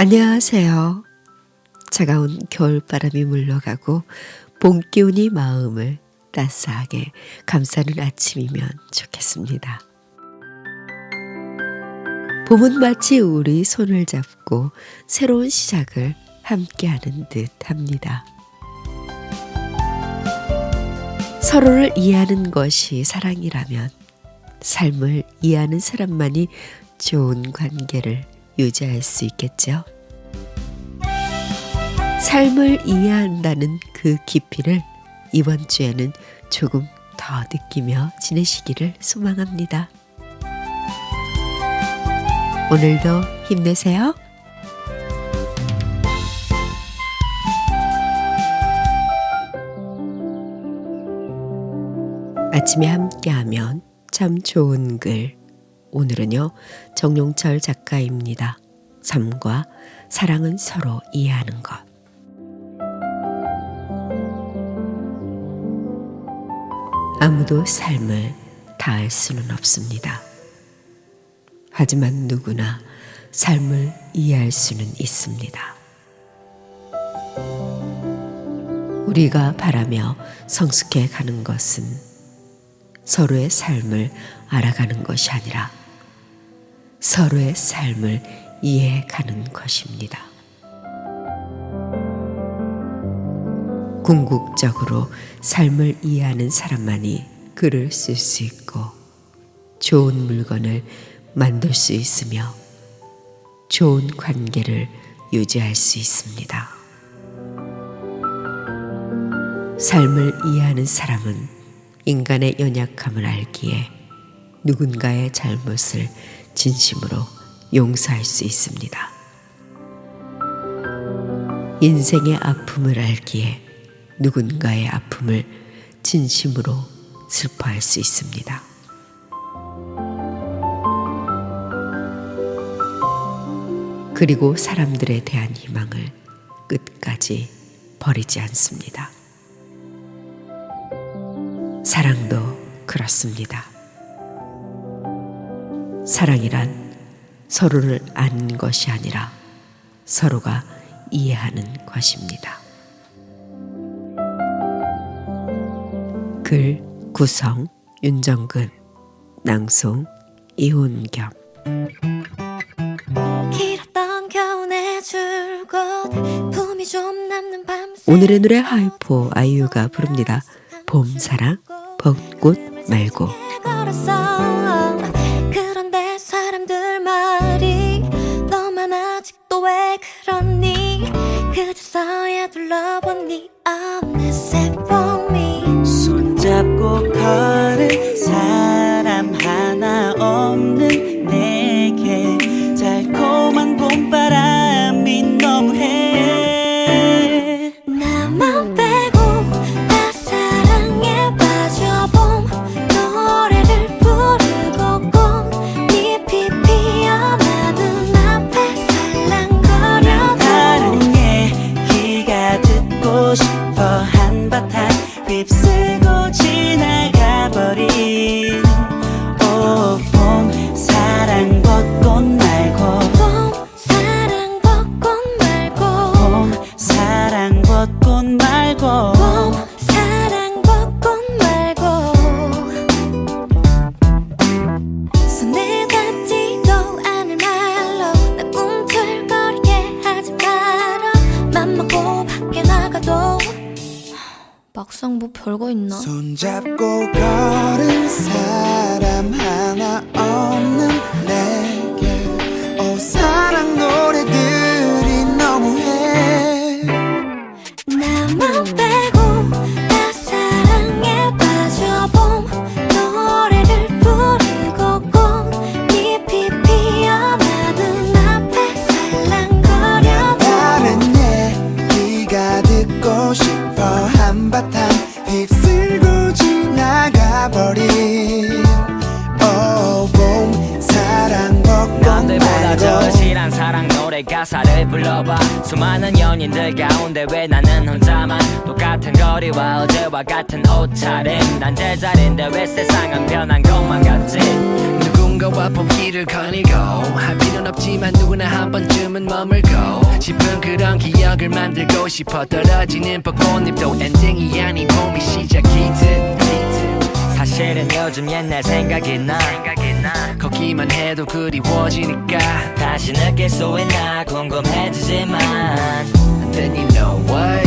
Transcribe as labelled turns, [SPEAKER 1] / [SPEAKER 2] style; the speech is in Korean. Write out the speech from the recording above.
[SPEAKER 1] 안녕하세요. 차가운 겨울바람이 물러가고 봄 기운이 마음을 따스하게 감싸는 아침이면 좋겠습니다. 봄은 마치 우리 손을 잡고 새로운 시작을 함께하는 듯 합니다. 서로를 이해하는 것이 사랑이라면 삶을 이해하는 사람만이 좋은 관계를 유지할 수 있겠죠. 삶을 이해한다는 그 깊이를 이번 주에는 조금 더 느끼며 지내시기를 소망합니다. 오늘도 힘내세요. 아침에 함께하면 참 좋은 글. 오늘은요, 정용철 작가입니다. 삶과 사랑은 서로 이해하는 것. 아무도 삶을 다알 수는 없습니다. 하지만 누구나 삶을 이해할 수는 있습니다. 우리가 바라며 성숙해 가는 것은 서로의 삶을 알아가는 것이 아니라 서로의 삶을 이해해 가는 것입니다. 궁극적으로 삶을 이해하는 사람만이 글을 쓸 수 있고 좋은 물건을 만들 수 있으며 좋은 관계를 유지할 수 있습니다. 삶을 이해하는 사람은 인간의 연약함을 알기에 누군가의 잘못을 진심으로 용서할 수 있습니다. 인생의 아픔을 알기에 누군가의 아픔을 진심으로 슬퍼할 수 있습니다. 그리고 사람들에 대한 희망을 끝까지 버리지 않습니다. 사랑도 그렇습니다. 사랑이란 서로를 아는 것이 아니라 서로가 이해하는 것입니다. 글 구성 윤정근 낭송 이혼겸
[SPEAKER 2] 길었던 겨울의 줄곧 품이 좀 남는 밤
[SPEAKER 1] 오늘의 노래 하이포 아이유가 부릅니다. 봄사랑 벚꽃 말고
[SPEAKER 2] 그러니 그저서야 둘러본 네 어느새 봄이
[SPEAKER 3] 손잡고 걸은
[SPEAKER 2] 막상 뭐 별거 있나?
[SPEAKER 4] 손잡고 걸은 사람 하나 없는 내
[SPEAKER 5] 노래 가사를 불러봐. 수많은 연인들 가운데 왜 나는 혼자만? 똑같은 거리와 어제와 같은 옷차림. 난 제자리인데 왜 세상은 변한 것만 같지? 누군가
[SPEAKER 6] 누군가와 봄길을 거니고. 할 필요는 없지만 누구나 한 번쯤은 머물고. 싶은 그런 기억을 만들고 싶어 떨어지는 벚꽃잎도 엔딩이 아닌 봄이 시작이듯
[SPEAKER 5] 사실은 요즘 옛날 생각이 나.
[SPEAKER 6] 걷기만 해도 그리워지니까
[SPEAKER 5] 다시 느낄 수 있나 궁금해지지만
[SPEAKER 6] And then you know what
[SPEAKER 2] 나